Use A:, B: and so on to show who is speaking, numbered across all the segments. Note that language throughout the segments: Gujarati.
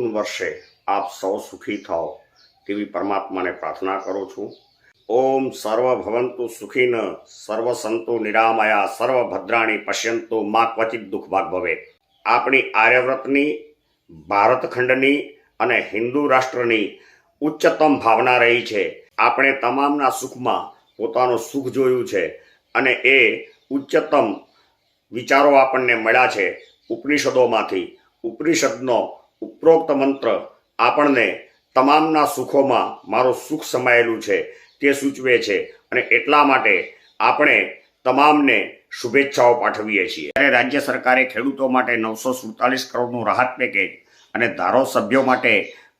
A: નૂતન વર્ષે આપ સૌ સુખી થાઓ તેવી પરમાત્માને પ્રાર્થના કરું છું. ઓમ સર્વ ભવંતુ સુખીન સર્વ સંતો નિરામયા સર્વ ભદ્રાણી પશ્યંતો મા ક્વચિત દુઃખ ભાગ ભવે. આપણી આર્યવ્રતની, ભારતખંડની અને હિન્દુ રાષ્ટ્રની ઉચ્ચતમ ભાવના રહી છે. આપણે તમામના સુખમાં પોતાનું સુખ જોયું છે અને એ ઉચ્ચતમ વિચારો આપણને મળ્યા છે. ઉપનિષદોમાંથી ઉપનિષદનો ઉપરોક્ત મંત્ર આપણને તમામના સુખોમાં મારો સુખ સમાયેલું છે, તે સૂચવે છે અને એટલા માટે આપણે તમામને શુભેચ્છાઓ પાઠવીએ છીએ. ત્યારે રાજ્ય સરકારે ખેડૂતો માટે નવસો સુડતાલીસ કરોડનું રાહત પેકેજ અને ધારાસભ્યો માટે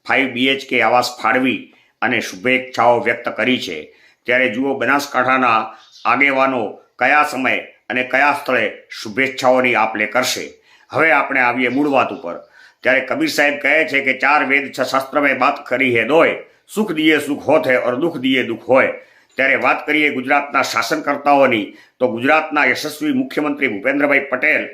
A: ફાઇવ બીએચકે આવાસ ફાળવી અને શુભેચ્છાઓ વ્યક્ત કરી છે, ત્યારે જુઓ બનાસકાંઠાના આગેવાનો કયા સમય અને કયા સ્થળે શુભેચ્છાઓની આપ લે કરશે. હવે આપણે આવીએ મૂળ વાત ઉપર. ત્યારે કબીર સાહેબ કહે છે કે ચાર વેદ છ શાસ્ત્ર મેં બાત કરી હે દોય સુખ દિયે સુખ હોત હે ઓર દુઃખ દિયે દુઃખ હોય. ત્યારે વાત કરીએ ગુજરાતના શાસનકર્તાઓની. તો ગુજરાતના યશસ્વી મુખ્યમંત્રી ભૂપેન્દ્રભાઈ પટેલ,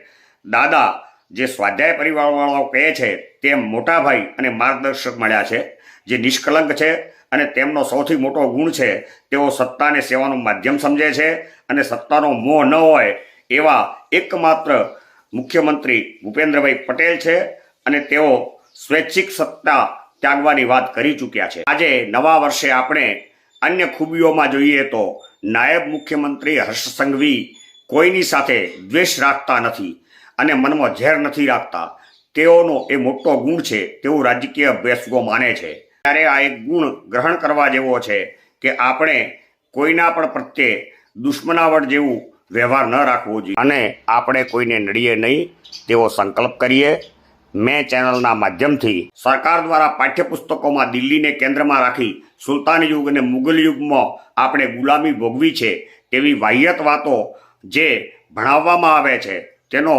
A: દાદા, જે સ્વાધ્યાય પરિવારવાળાઓ કહે છે, તેમ મોટાભાઈ અને માર્ગદર્શક મળ્યા છે, જે નિષ્કલંક છે અને તેમનો સૌથી મોટો ગુણ છે, તેઓ સત્તાને સેવાનું માધ્યમ સમજે છે અને સત્તાનો મોહ ન હોય એવા એકમાત્ર મુખ્યમંત્રી ભૂપેન્દ્રભાઈ પટેલ છે. અને તેઓ સ્વૈચ્છિક સત્તા ત્યાગવાની વાત કરી ચૂક્યા છે. આજે નવા વર્ષે આપણે અન્ય ખૂબીઓમાં જોઈએ તો નાયબ મુખ્યમંત્રી હર્ષ સંઘવી કોઈની સાથે દ્વેષ રાખતા નથી અને મનમાં ઝેર નથી રાખતા. તેઓનો એ મોટો ગુણ છે, તેવું રાજકીય અભ્યાસકો માને છે. ત્યારે આ એક ગુણ ગ્રહણ કરવા જેવો છે કે આપણે કોઈના પણ પ્રત્યે દુશ્મનાવટ જેવું વ્યવહાર ન રાખવો જોઈએ. અને આપણે કોઈને નડીએ નહીં તેવો સંકલ્પ કરીએ. મેં ચેનલના માધ્યમથી સરકાર દ્વારા પાઠ્યપુસ્તકોમાં દિલ્હીને કેન્દ્રમાં રાખી સુલતાન યુગ અને મુગલ યુગમાં આપણે ગુલામી ભોગવી છે તેવી વાહિયત વાતો જે ભણાવવામાં આવે છે, તેનો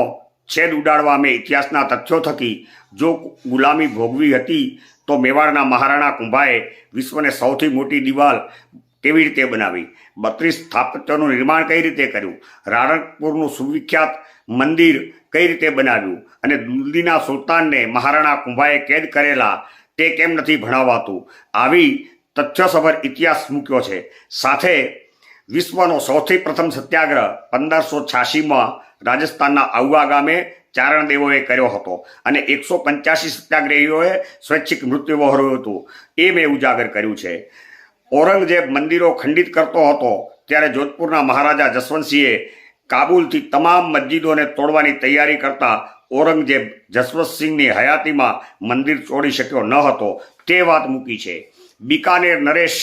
A: છેદ ઉડાડવા અમે ઇતિહાસના તથ્યો થકી જો ગુલામી ભોગવી હતી તો મેવાડના મહારાણા કુંભાએ વિશ્વને સૌથી મોટી દિવાલ કેવી રીતે બનાવી? બત્રીસ સ્થાપત્યનું નિર્માણ કઈ રીતે કર્યું? રાણકપુરનું સુવિખ્યાત મંદિર કઈ રીતે બનાવ્યું? અને દિલ્હીના સુલતાનને મહારાણા કુંભાએ કેદ કરેલા તે કેમ નથી ભણાવાતું? આવી તથ્યસભર ઇતિહાસ મૂક્યો છે. સાથે વિશ્વનો સૌથી પ્રથમ સત્યાગ્રહ પંદરસો છ્યાસીમાં રાજસ્થાનના આઉવા ગામે ચારણદેવોએ કર્યો હતો અને એકસો પંચ્યાસી સત્યાગ્રહીઓએ સ્વૈચ્છિક મૃત્યુ વહોર્યું હતું. એ મેં ઉજાગર કર્યું છે. ઔરંગઝેબ મંદિરો ખંડિત કરતો હતો ત્યારે જોધપુરના મહારાજા જસવંતસિંહે કાબુલથી તમામ મસ્જિદોને તોડવાની તૈયારી કરતા ઔરંગઝેબ જસવંતસિંહની હયાતીમાં મંદિર તોડી શક્યો ન હતો. તે વાત મૂકી છે. બિકાનેર નરેશ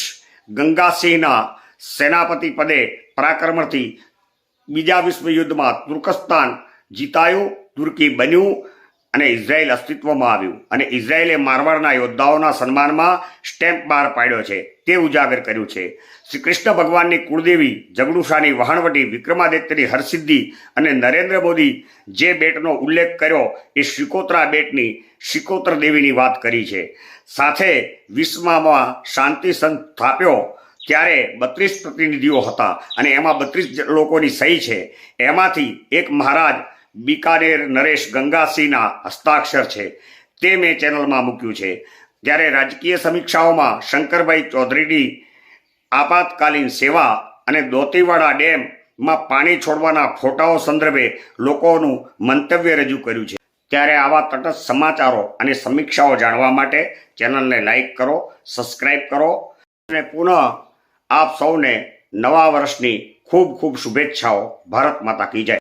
A: ગંગાસિંહના સેનાપતિ પદે પરાક્રમથી બીજા વિશ્વયુદ્ધમાં તુર્કસ્તાન જીતાયું, તુર્કી બન્યું. અને ઇઝરાયલ અસ્તિત્વમાં આવ્યું. અને ઇઝરાયલે મારવાડના યોદ્ધાઓના સન્માનમાં સ્ટેમ્પ બહાર પાડ્યો છે. તે ઉજાગર કર્યું છે. શ્રી કૃષ્ણ ભગવાનની કુળદેવી જગડુશાની વહાણવટી વિક્રમાદિત્યની હરસિદ્ધિ અને નરેન્દ્ર મોદી જે બેટનો ઉલ્લેખ કર્યો એ શિકોત્રા બેટની શિકોત્ર દેવીની વાત કરી છે. સાથે વિશ્વમાં શાંતિ સંઘ સ્થાપ્યો ત્યારે બત્રીસ પ્રતિનિધિઓ હતા. અને એમાં બત્રીસ લોકોની સહી છે. એમાંથી એક મહારાજ બિકાનેર નરેશ ગંગાસિંહના હસ્તાક્ષર છે. તે મેં ચેનલમાં મૂક્યું છે. જ્યારે રાજકીય સમીક્ષાઓમાં શંકરભાઈ ચૌધરીની આપાતકાલીન સેવા અને દોતીવાડા ડેમમાં પાણી છોડવાના ફોટાઓ સંદર્ભે લોકોનું મંતવ્ય રજૂ કર્યું છે. ત્યારે આવા તટસ્થ સમાચારો અને સમીક્ષાઓ જાણવા માટે ચેનલને લાઇક કરો, સબસ્ક્રાઇબ કરો અને પુનઃ આપ સૌને નવા વર્ષની ખૂબ ખૂબ શુભેચ્છાઓ. ભારત માતા કી જય.